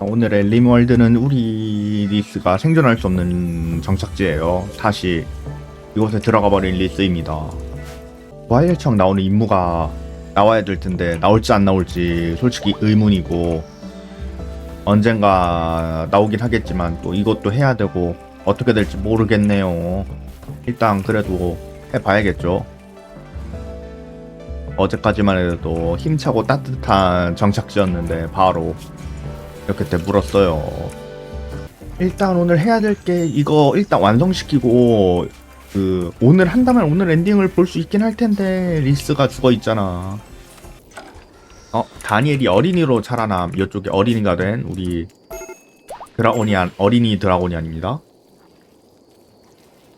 오늘의 림월드는 우리 리스가 생존할 수 없는 정착지예요. 다시 이곳에 들어가 버린 리스입니다. 부하일청 나오는 임무가 나와야 될 텐데 나올지 안 나올지 솔직히 의문이고 언젠가 나오긴 하겠지만 또 이것도 해야 되고 어떻게 될지 모르겠네요. 일단 그래도 해봐야겠죠. 어제까지만 해도 힘차고 따뜻한 정착지였는데 바로 이렇게 돼 물었어요. 일단 오늘 해야 될 게 이거 일단 완성시키고 그 오늘 한다면 오늘 엔딩을 볼 수 있긴 할 텐데 리스가 죽어 있잖아. 어 다니엘이 어린이로 자라남 이쪽에 어린이가 된 우리 드라고니안 어린이 드라고니안입니다.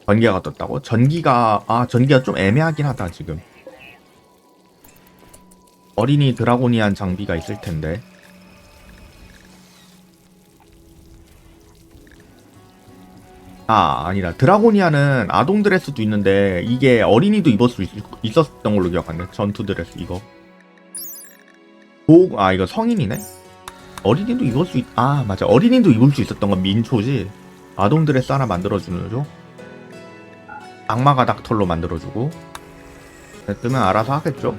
전기가 떴다고? 전기가 아 전기가 좀 애매하긴 하다 지금. 어린이 드라고니안 장비가 있을 텐데. 아 아니라 드라고니아는 아동 드레스도 있는데 이게 어린이도 입을 수 있, 있었던 걸로 기억하네 전투 드레스 이거? 보 아 이거 성인이네? 어린이도 입을 수 있.. 아 맞아. 어린이도 입을 수 있었던 건 민초지. 아동 드레스 하나 만들어주는 죠 악마가 닥털로 만들어주고. 네, 뜨면 알아서 하겠죠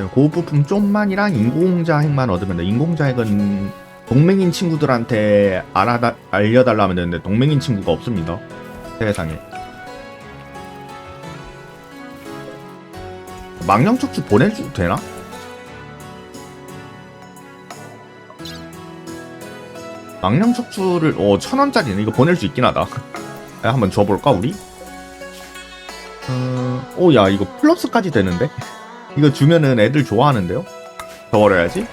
네, 고급 부품 좀만이랑 인공자 핵만 얻으면 돼. 인공자 핵은 동맹인 친구들한테 알아다, 알려달라 하면 되는데 동맹인 친구가 없습니다. 세상에. 망령 척추 보내줘도 되나? 망령 척추를 어 천원짜리네 이거 보낼 수 있긴 하다 야, 한번 줘볼까 우리? 어... 오야 이거 플러스까지 되는데? 이거 주면은 애들 좋아하는데요? 저버려야지.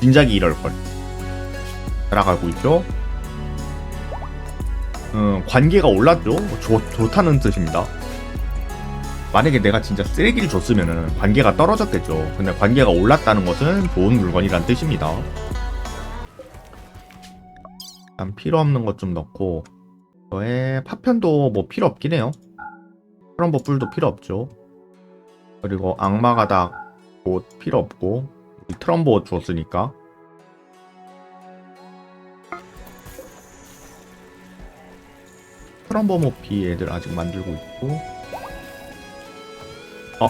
진작에 이럴걸. 날아가고 있죠? 음, 관계가 올랐죠? 좋, 좋다는 뜻입니다. 만약에 내가 진짜 쓰레기를 줬으면은 관계가 떨어졌겠죠. 근데 관계가 올랐다는 것은 좋은 물건이란 뜻입니다. 일단 필요 없는 것 좀 넣고, 저의 파편도 뭐 필요 없긴 해요. 트럼버 뿔도 필요 없죠. 그리고 악마가닥 옷 필요 없고 옷 줬으니까. 트럼버 모피 애들 아직 만들고 있고. 어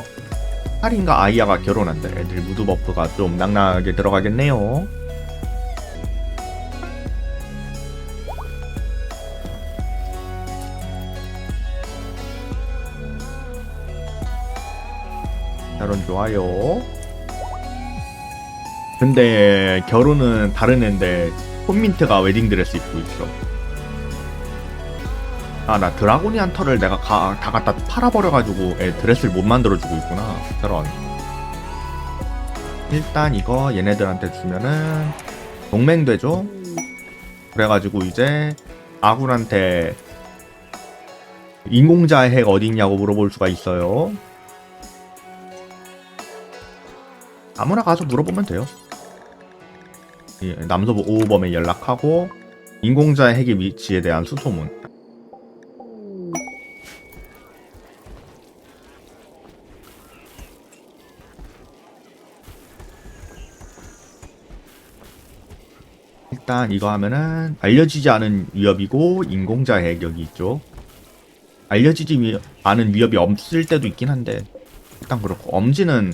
할인과 아이아가 결혼한다. 애들 무드 버프가 좀 낭낭하게 들어가겠네요 결혼 좋아요. 근데 결혼은 다른 애인데 홈민트가 웨딩드레스 입고 있어. 아 나 드라고니안 털을 내가 가, 다 갖다 팔아버려가지고 애 드레스를 못 만들어주고 있구나. 저런. 일단 이거 얘네들한테 주면은 동맹 되죠. 그래가지고 이제 아군한테 인공자의 핵 어딨냐고 물어볼 수가 있어요. 아무나 가서 물어보면 돼요. 예, 남서부 오호범에 연락하고 인공자의 핵의 위치에 대한 수소문. 일단 이거 하면은 알려지지 않은 위협이고 인공자의 핵 여기 있죠. 알려지지 위- 않은 위협이 없을 때도 있긴 한데 일단 그렇고 엄지는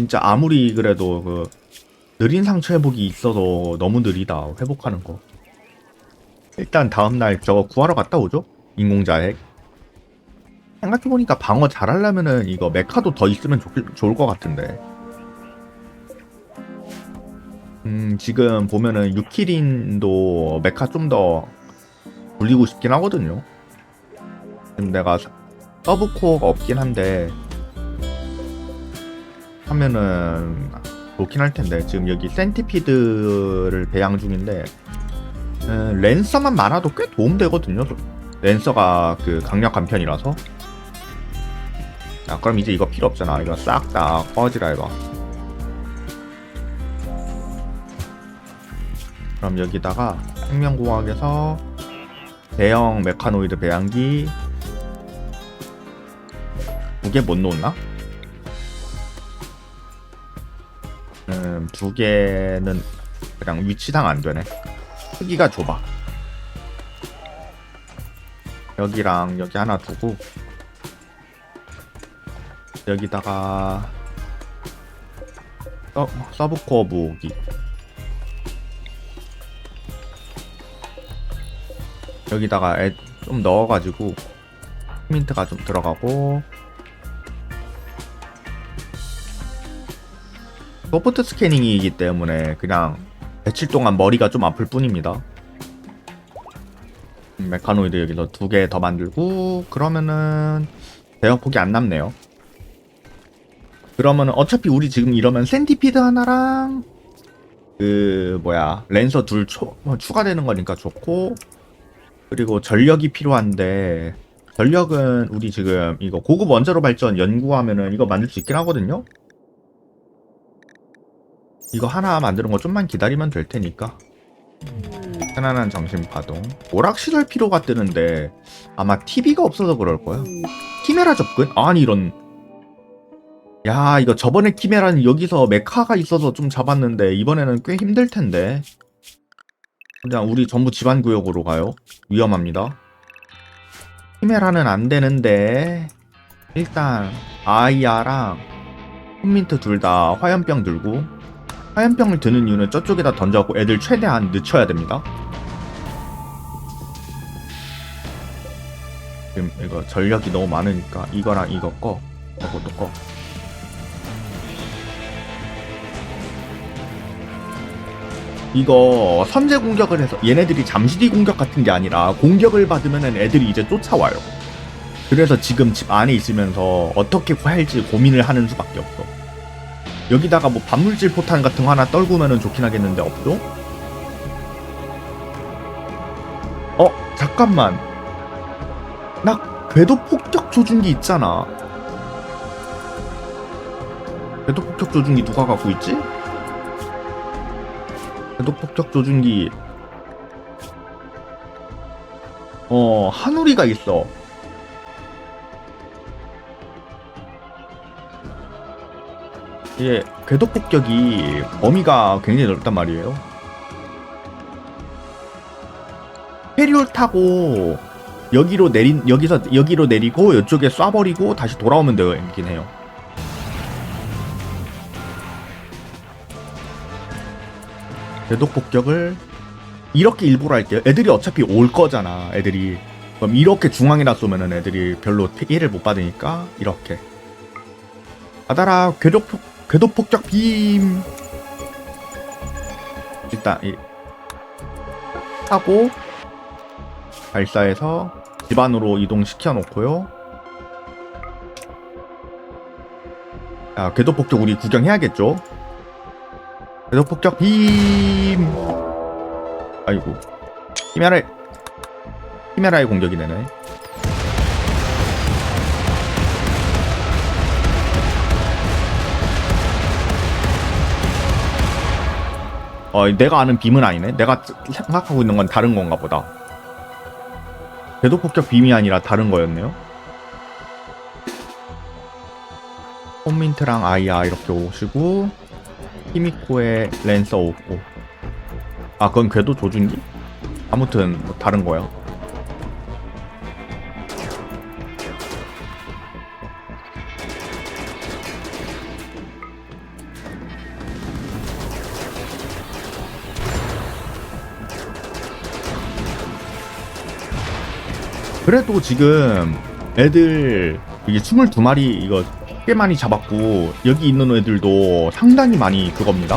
진짜 아무리 그래도 그 느린 상처 회복이 있어도 너무 느리다 회복하는 거. 일단 다음날 저거 구하러 갔다 오죠? 인공자핵. 생각해보니까 방어 잘하려면은 이거 메카도 더 있으면 좋, 좋을 것 같은데. 음, 지금 보면은 유키린도 메카 좀 더 굴리고 싶긴 하거든요. 지금 내가 서브코어가 없긴 한데, 하면은 좋긴 할 텐데 지금 여기 센티피드를 배양 중인데 에, 랜서만 많아도 꽤 도움되거든요. 랜서가 그 강력한 편이라서. 야, 그럼 이제 이거 필요 없잖아. 이거 싹 다 꺼지라 해봐. 그럼 여기다가 생명공학에서 대형 메카노이드 배양기 두개못 놓나? 음, 두 개는 그냥 위치상 안 되네. 크기가 좁아. 여기랑 여기 하나 두고 여기다가 어, 서브코어 무기 여기다가 애 좀 넣어가지고 민트가 좀 들어가고 소프트 스캐닝이기 때문에 그냥 며칠 동안 머리가 좀 아플 뿐입니다. 음, 메카노이드 여기서 두 개 더 만들고 그러면은 대역폭이 안 남네요. 그러면은 어차피 우리 지금 이러면 센티피드 하나랑 그 뭐야 랜서 둘 초, 뭐 추가되는 거니까 좋고 그리고 전력이 필요한데 전력은 우리 지금 이거 고급 원자로 발전 연구하면은 이거 만들 수 있긴 하거든요. 이거 하나 만드는 거 좀만 기다리면 될 테니까. 편안한 정신 파동. 오락시설 필요가 뜨는데 아마 TV가 없어서 그럴 거야. 키메라 접근? 아니 이런. 야 이거 저번에 키메라는 여기서 메카가 있어서 좀 잡았는데 이번에는 꽤 힘들 텐데. 그냥 우리 전부 집안 구역으로 가요. 위험합니다. 키메라는 안 되는데 일단 아이아랑 홈민트 둘 다 화염병 들고 화염병을 드는 이유는 저쪽에다 던져갖고 애들 최대한 늦춰야 됩니다. 지금 이거 전력이 너무 많으니까 이거랑 이거 꺼, 이것도 꺼. 이거 선제 공격을 해서 얘네들이 잠시 뒤 공격 같은 게 아니라 공격을 받으면 애들이 이제 쫓아와요. 그래서 지금 집 안에 있으면서 어떻게 할지 고민을 하는 수밖에 없어. 여기다가 뭐 반물질 포탄 같은 거 하나 떨구면은 좋긴 하겠는데 없죠? 어 잠깐만 나 궤도 폭격 조준기 있잖아 궤도 폭격 조준기 누가 갖고 있지? 궤도 폭격 조준기 어 한우리가 있어 이게 궤도 폭격이 범위가 굉장히 넓단 말이에요. 페리올 타고 여기로 내린 여기서 여기로 내리고 이쪽에 쏴버리고 다시 돌아오면 되긴 해요. 궤도 폭격을 이렇게 일부러 할게요. 애들이 어차피 올 거잖아. 애들이 그럼 이렇게 중앙에다 쏘면은 애들이 별로 피해를 못 받으니까 이렇게 받아라 궤도 폭 궤도 폭격 빔. 일단 이 하고 발사해서 집안으로 이동시켜 놓고요. 자 궤도 폭격 우리 구경해야겠죠? 궤도 폭격 빔. 아이고. 히메라 히메라의 공격이 되네 어, 내가 아는 빔은 아니네. 내가 생각하고 있는 건 다른 건가 보다. 궤도 폭격 빔이 아니라 다른 거였네요. 홈민트랑 아이야 이렇게 오시고 히미코의 랜서 오고 아 그건 궤도 조준기? 아무튼 뭐 다른 거야. 그래도 지금 애들 이게 22마리 이거 꽤 많이 잡았고 여기 있는 애들도 상당히 많이 그겁니다.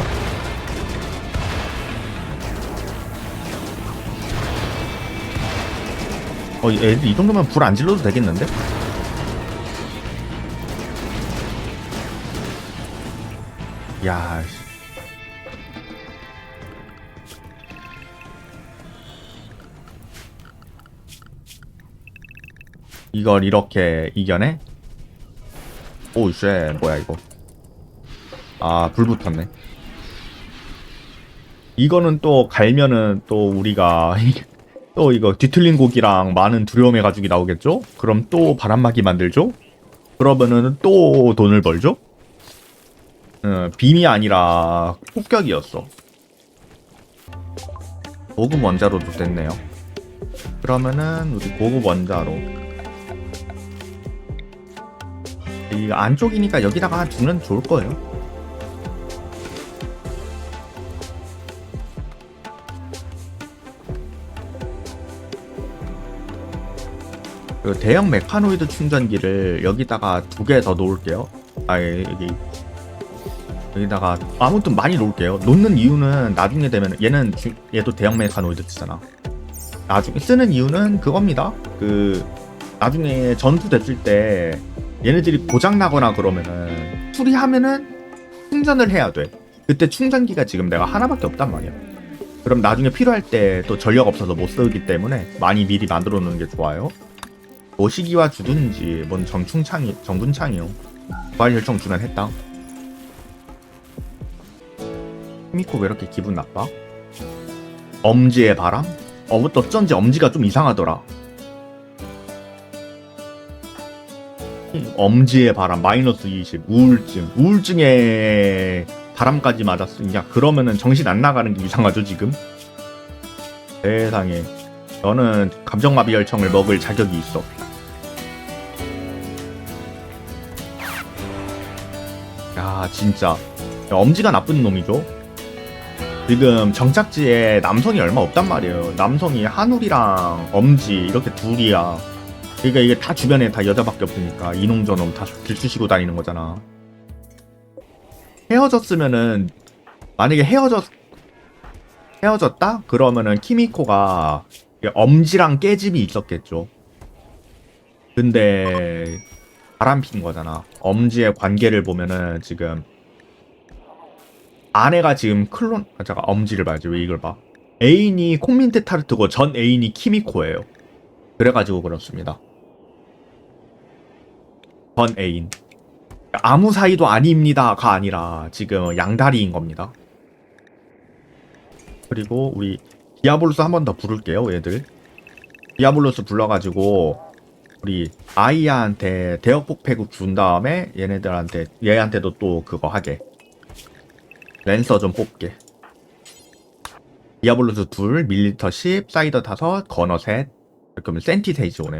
어, 애들 이 정도면 불 안 질러도 되겠는데? 야, 이걸 이렇게 이겨내? 오쉣 뭐야 이거 아 불 붙었네 이거는 또 갈면은 또 우리가 또 이거 뒤틀린 고기랑 많은 두려움의 가죽이 나오겠죠? 그럼 또 바람막이 만들죠? 그러면은 또 돈을 벌죠? 어, 빔이 아니라 폭격이었어. 고급 원자로도 됐네요. 그러면은 우리 고급 원자로 이 안쪽이니까 여기다가 두면 좋을 거예요. 그 대형 메카노이드 충전기를 여기다가 두 개 더 놓을게요. 아 예, 여기 여기다가 아무튼 많이 놓을게요. 놓는 이유는 나중에 되면 얘는 주- 얘도 대형 메카노이드 쓰잖아. 나중에 쓰는 이유는 그겁니다. 그 나중에 전투 됐을 때 얘네들이 고장 나거나 그러면은 수리하면은 충전을 해야 돼. 그때 충전기가 지금 내가 하나밖에 없단 말이야. 그럼 나중에 필요할 때 또 전력 없어서 못 쓰기 때문에 많이 미리 만들어 놓는 게 좋아요. 모시기와 주둔지 뭔 정충창이 정군창이요. 부활 혈청 주면 했다. 미코 왜 이렇게 기분 나빠? 엄지의 바람? 어, 어쩐지 엄지가 좀 이상하더라. 엄지의 바람 마이너스 20 우울증. 우울증에 바람까지 맞았으냐? 그러면은 정신 안 나가는 게 이상하죠 지금? 세상에. 너는 감정마비 열청을 먹을 자격이 있어 야 진짜. 야, 엄지가 나쁜 놈이죠? 지금 정착지에 남성이 얼마 없단 말이에요. 남성이 한울이랑 엄지 이렇게 둘이야 그러니까 이게 다 주변에 다 여자밖에 없으니까 이농저놈 다 들쑤시고 다니는 거잖아. 헤어졌으면은 만약에 헤어졌 헤어졌다 그러면은 키미코가 엄지랑 깨집이 있었겠죠. 근데 바람 핀 거잖아. 엄지의 관계를 보면은 지금 아내가 지금 클론 아 잠깐 엄지를 봐야지 왜 이걸 봐. 애인이 콩민트 타르트고 전 애인이 키미코예요. 그래가지고 그렇습니다. 전 애인. 아무 사이도 아닙니다가 아니라 지금 양다리인 겁니다. 그리고 우리 디아블로스 한 번 더 부를게요, 얘들. 디아블로스 불러가지고 우리 아이야한테 대역폭 패국 준 다음에 얘네들한테 얘한테도 또 그거 하게. 랜서 좀 뽑게. 디아블로스 둘, 밀리터 10, 사이더 5, 거너 셋. 이렇게 하면 센티 세이지 오네요.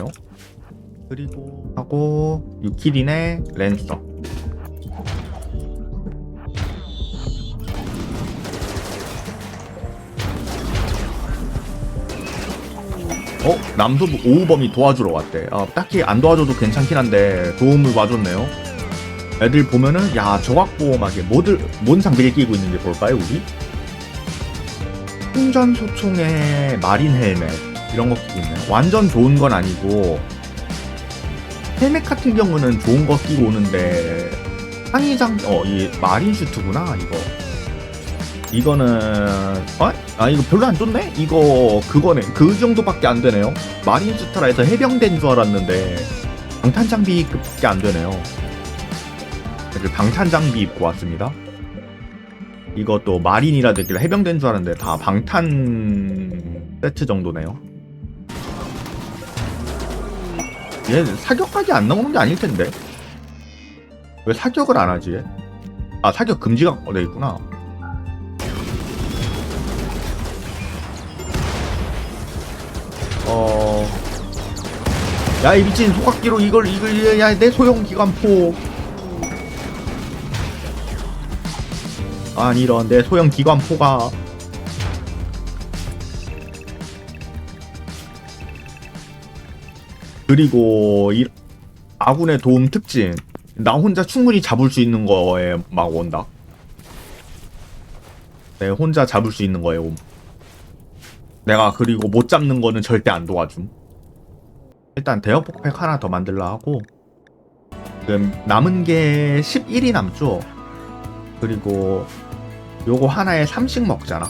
그리고 하고 유키린의 랜서 어? 남소부 오우범이 도와주러 왔대 아, 딱히 안 도와줘도 괜찮긴 한데 도움을 와줬네요 애들 보면은 야 저각보험하게 뭐들 뭔 장비를 끼고 있는지 볼까요 우리? 충전 소총에 마린 헬멧 이런 거 끼고 있네 완전 좋은 건 아니고 헬멧 같은 경우는 좋은 거 끼고 오는데 상의장 어이 마린 슈트구나 이거. 이거는 어? 아 이거 별로 안 좋네? 이거 그거네. 그 정도밖에 안 되네요. 마린 슈트라 해서 해병대인 줄 알았는데 방탄 장비급밖에 안 되네요. 방탄 장비 입고 왔습니다. 이것도 마린이라 되길래 해병대인 줄 알았는데 다 방탄 세트 정도네요 얘 사격까지 안 나오는 게 아닐 텐데 왜 사격을 안 하지? 얘? 아 사격 금지가 돼 있구나. 어. 야, 이 미친 소각기로 이걸, 이걸, 야, 내 소형 기관포. 아니, 이런, 내 소형 기관포가. 그리고, 이, 아군의 도움 특징. 나 혼자 충분히 잡을 수 있는 거에 막 온다. 내 혼자 잡을 수 있는 거에 옴. 내가 그리고 못 잡는 거는 절대 안 도와줌. 일단 대역 폭팩 하나 더 만들라 하고 지금 남은 게 11이 남죠. 그리고 요거 하나에 3씩 먹잖아.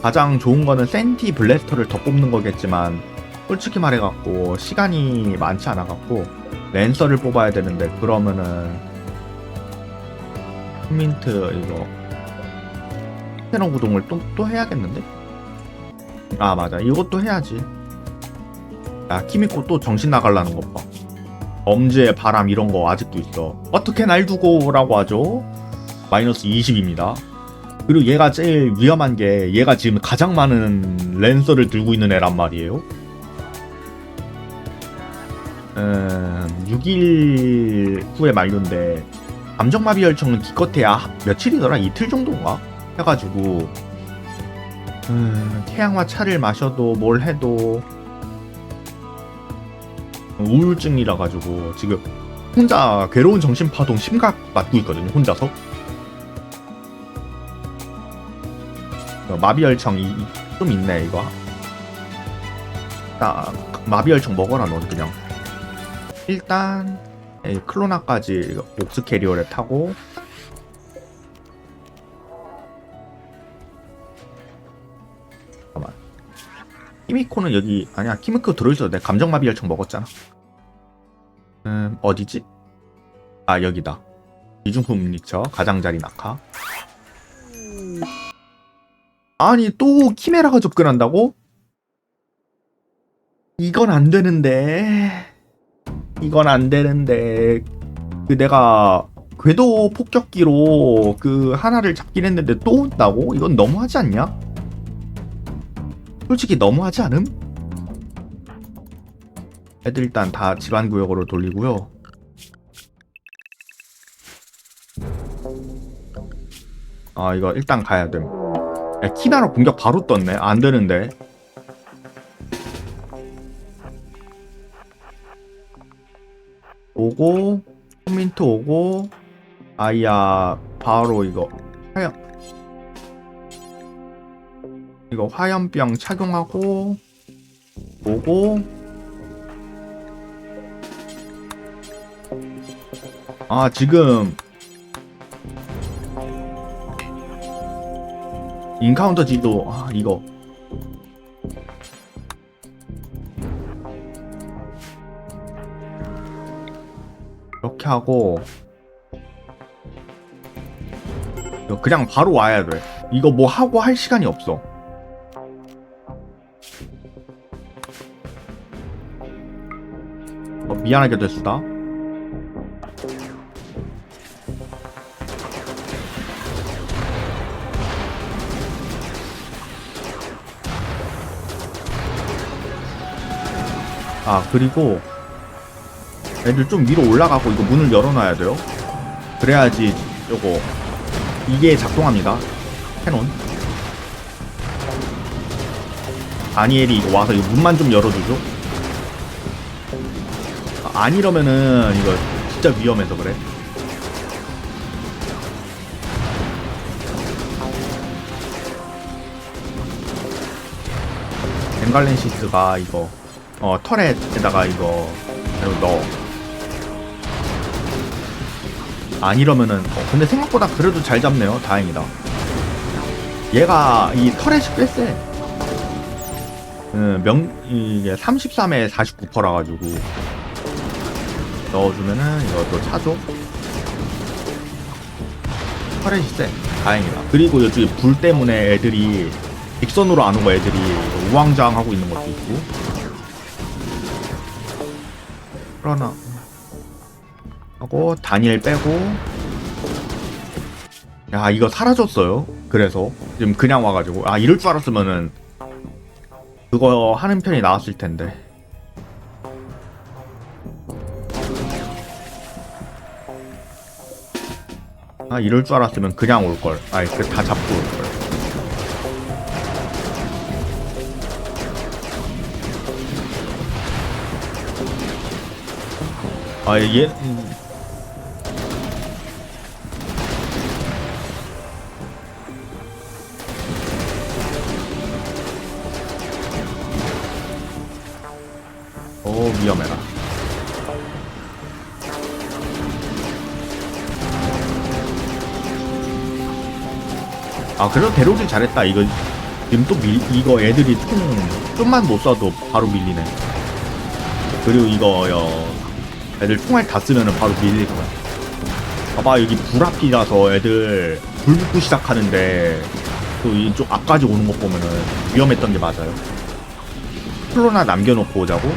가장 좋은 거는 센티 블래스터를 더 뽑는 거겠지만 솔직히 말해갖고 시간이 많지 않아갖고 랜서를 뽑아야 되는데 그러면은 민트 이거 테너 구동을 또, 또 해야겠는데? 아 맞아 이것도 해야지 야 키미코 또 정신 나갈라는 것봐 엄지의 바람 이런 거 아직도 있어. 어떻게 날 두고 라고 하죠? 마이너스 20입니다. 그리고 얘가 제일 위험한 게 얘가 지금 가장 많은 랜서를 들고 있는 애란 말이에요. 음, 6일 후에 만료인데 감정마비 혈청은 기껏해야 며칠이더라? 이틀 정도인가? 해가지고 음, 태양화 차를 마셔도 뭘 해도 우울증이라 가지고 지금 혼자 괴로운 정신 파동 심각 맞고 있거든요 혼자서. 어, 마비열청이 좀 있네 이거. 나 마비열청 먹어라 넌 그냥 일단 이 클로나까지 옥스 캐리어를 타고 잠깐만. 키미코는 여기 아니야 키미코 들어있어도 돼. 감정마비 열청 먹었잖아. 음 어디지? 아 여기다. 이중품 니처 가장자리 낙하. 아니 또 키메라가 접근한다고? 이건 안 되는데 이건 안 되는데 그 내가 궤도 폭격기로 그 하나를 잡긴 했는데 또 온다고? 이건 너무하지 않냐? 솔직히 너무하지 않음? 애들 일단 다 질환 구역으로 돌리고요. 아 이거 일단 가야 됨. 야, 키나로 공격 바로 떴네. 안 되는데. 홈민트 오고 아이야 바로 이거 화염 이거 화염병 착용하고 오고 아 지금 인카운터 지도 아 이거 이렇게 하고 그냥 바로 와야 돼. 이거 뭐 하고 할 시간이 없어. 어, 미안하게 됐수다. 아 그리고 애들 좀 위로 올라가고 이거 문을 열어놔야 돼요. 그래야지 요거 이게 작동합니다. 캐논. 아니엘이 이거 와서 이 문만 좀 열어주죠. 아, 안 이러면은 이거 진짜 위험해서 그래. 엠갈렌시스가 이거 어 터렛에다가 이거 넣어 안 이러면은 어, 근데 생각보다 그래도 잘 잡네요. 다행이다. 얘가 이 터렛이 꽤 세. 음, 명 이게 33에 49%라 가지고 넣어주면은 이것도 차죠? 터렛이 세. 다행이다. 그리고 이쪽에 불 때문에 애들이 직선으로 안 오고 애들이 우왕좌왕 하고 있는 것도 있고. 그러나 하고 다니엘 빼고. 야 이거 사라졌어요. 그래서 지금 그냥 와가지고. 아 이럴 줄 알았으면은 그거 하는 편이 나았을 텐데. 아 이럴 줄 알았으면 그냥 올걸. 아이 그다 잡고 올걸. 아 얘 아 그래도 데려오길 잘했다 이거 지금 또 밀, 이거 애들이 총 좀만 못 쏴도 바로 밀리네 그리고 이거 요 애들 총알 다 쓰면은 바로 밀릴 거야. 봐봐 여기 불 앞이라서 애들 불 붙고 시작하는데 또 이쪽 앞까지 오는 거 보면은 위험했던 게 맞아요. 플로나 남겨놓고 오자고.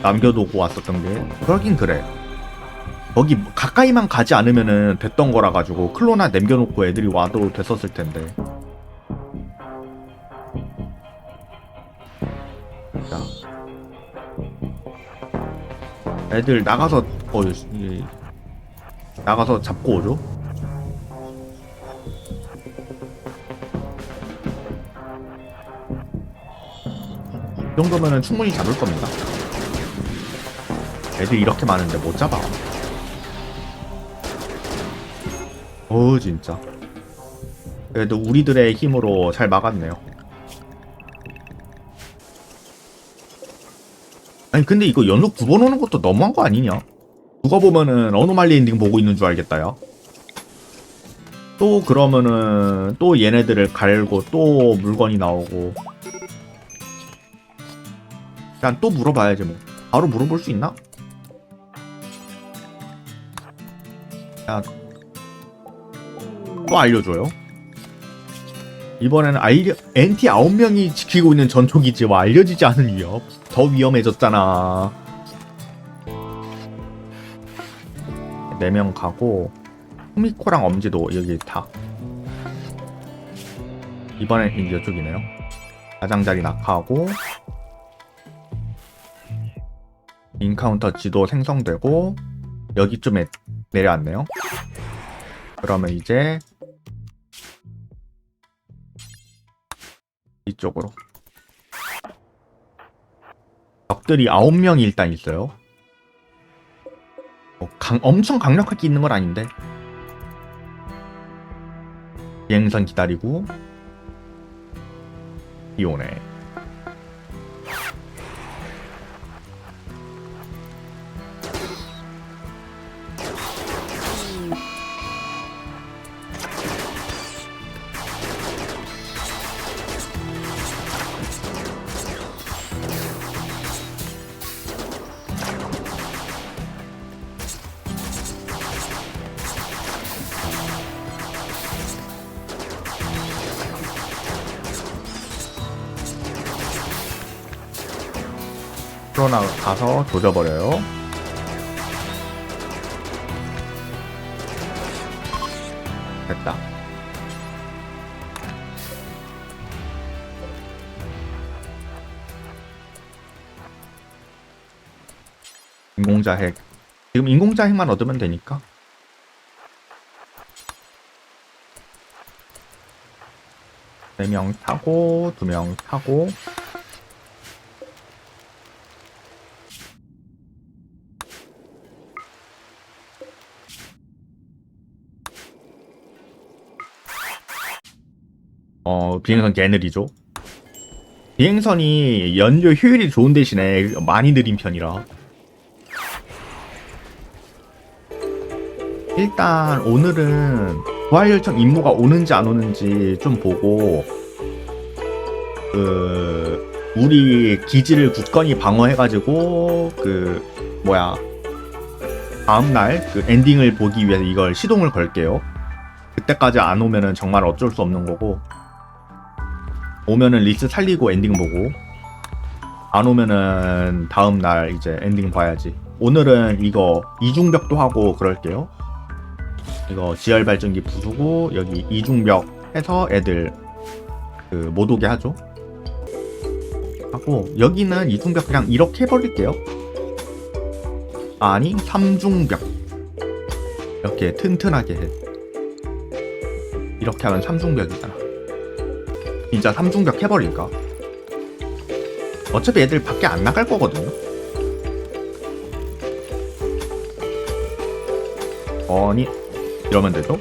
남겨두고 왔었던 게 그러긴 그래 거기 가까이만 가지 않으면은 됐던 거라 가지고 클로나 남겨놓고 애들이 와도 됐었을 텐데 자 애들 나가서 어 이- 나가서 잡고 오죠 이 정도면은 충분히 잡을 겁니다. 애들 이렇게 많은데 못 잡아. 어 진짜. 그래도 우리들의 힘으로 잘 막았네요. 아니 근데 이거 연속 두 번 오는 것도 너무한 거 아니냐? 누가 보면은 어노말리 엔딩 보고 있는 줄 알겠다 야. 또 그러면은 또 얘네들을 갈고 또 물건이 나오고 그냥 또 물어봐야지 뭐 바로 물어볼 수 있나? 야, 또 알려줘요. 이번에는 알려 NT 9명이 지키고 있는 전초기지와 알려지지 않은 위협 더 위험해졌잖아. 4명 가고 후미코랑 엄지도 여기 다 이번엔 이쪽이네요. 가장자리 낙하하고 인카운터 지도 생성되고 여기쯤에 내려왔네요. 그러면 이제 쪽으로 적들이 9명이 일단 있어요. 뭐 강, 엄청 강력하게 있는 건 아닌데 비행선 기다리고 비 오네. 풀어나 가서 조져버려요. 됐다. 인공자 핵. 지금 인공자 핵만 얻으면 되니까. 네명 타고, 두 명 타고, 어, 비행선 개느리죠. 비행선이 연료 효율이 좋은 대신에 많이 느린 편이라. 일단 오늘은 부활열청 임무가 오는지 안 오는지 좀 보고 그 우리 기지를 굳건히 방어해가지고 그 뭐야 다음날 그 엔딩을 보기 위해서 이걸 시동을 걸게요. 그때까지 안 오면은 정말 어쩔 수 없는 거고 오면은 리스 살리고 엔딩 보고 안 오면은 다음 날 이제 엔딩 봐야지. 오늘은 이거 이중벽도 하고 그럴게요. 이거 지열 발전기 부수고 여기 이중벽 해서 애들 그 못 오게 하죠. 하고 여기는 이중벽 그냥 이렇게 해버릴게요. 아니 삼중벽 이렇게 튼튼하게 해. 이렇게 하면 삼중벽이잖아. 진짜 삼중벽 해버릴까? 어차피 애들 밖에 안 나갈 거거든요. 아니 이러면 되죠?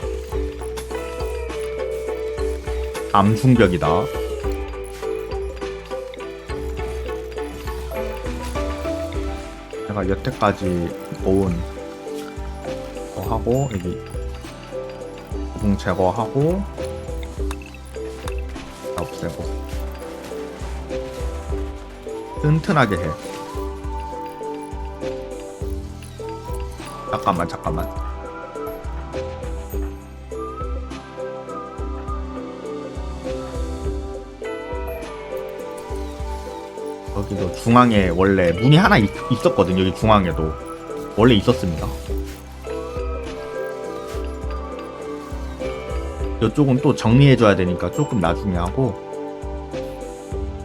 암중벽이다. 제가 여태까지 모은 거 하고 여기 구붕 제거하고 튼튼하게 해. 잠깐만 잠깐만. 여기도 중앙에 원래 문이 하나 있, 있었거든요. 여기 중앙에도 원래 있었습니다. 이쪽은 또 정리해줘야 되니까 조금 나중에 하고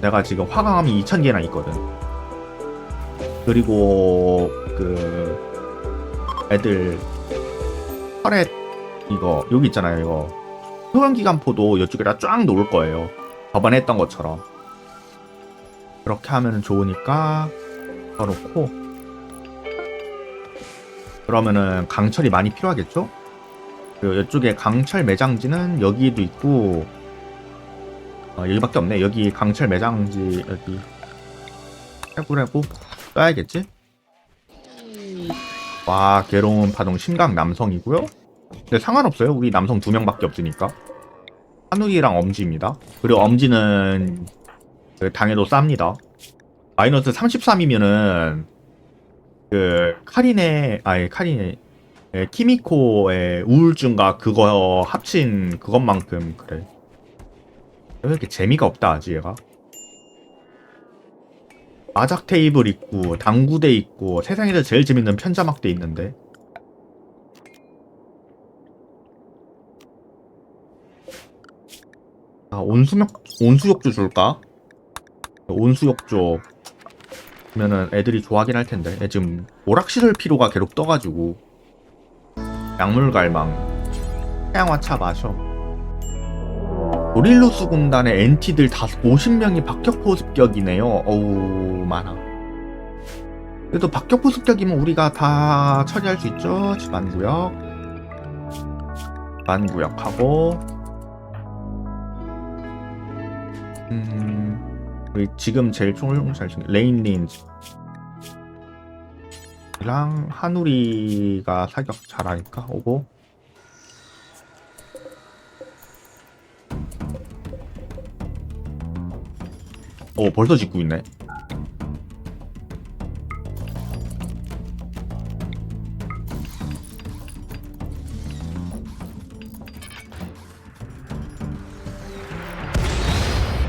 내가 지금 화강암이 2000개나 있거든. 그리고 그 애들 터렛 이거 여기 있잖아요 이거 소형기관포도 이쪽에다 쫙 놓을 거예요. 저번에 했던 것처럼 그렇게 하면 좋으니까 넣어놓고 그러면은 강철이 많이 필요하겠죠? 그 이쪽에 강철 매장지는 여기도 있고 어, 여기밖에 없네. 여기 강철 매장지 여기 해보라고 써야겠지? 와 괴로운 파동 심각 남성이고요. 근데 상관없어요. 우리 남성 두 명밖에 없으니까. 한우기랑 엄지입니다. 그리고 엄지는 그 당해도 쌉니다. 마이너스 33이면은 그 카린의 아니 카린의 예, 키미코의 우울증과 그거 합친 그것만큼 그래. 왜 이렇게 재미가 없다 아직 얘가. 마작 테이블 있고 당구대 있고 세상에서 제일 재밌는 편자막대 있는데. 아 온수욕 온수욕조 줄까? 온수욕조 그러면은 애들이 좋아하긴 할 텐데. 얘 지금 오락실을 필요가 계속 떠가지고. 약물갈망. 태양화차 마셔 노릴루스 군단의 엔티들 다 50명이 박격포 습격이네요. 어우 많아. 그래도 박격포 습격이면 우리가 다 처리할 수 있죠. 집안구역. 집안구역하고. 음 우리 지금 제일 총을 잘 치는 레인린즈. 랑 한우리가 사격 잘하니까 오고 오 벌써 짓고 있네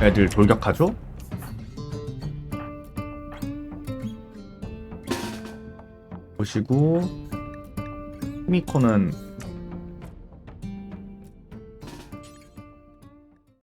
애들 돌격하죠? 보시고 히미코는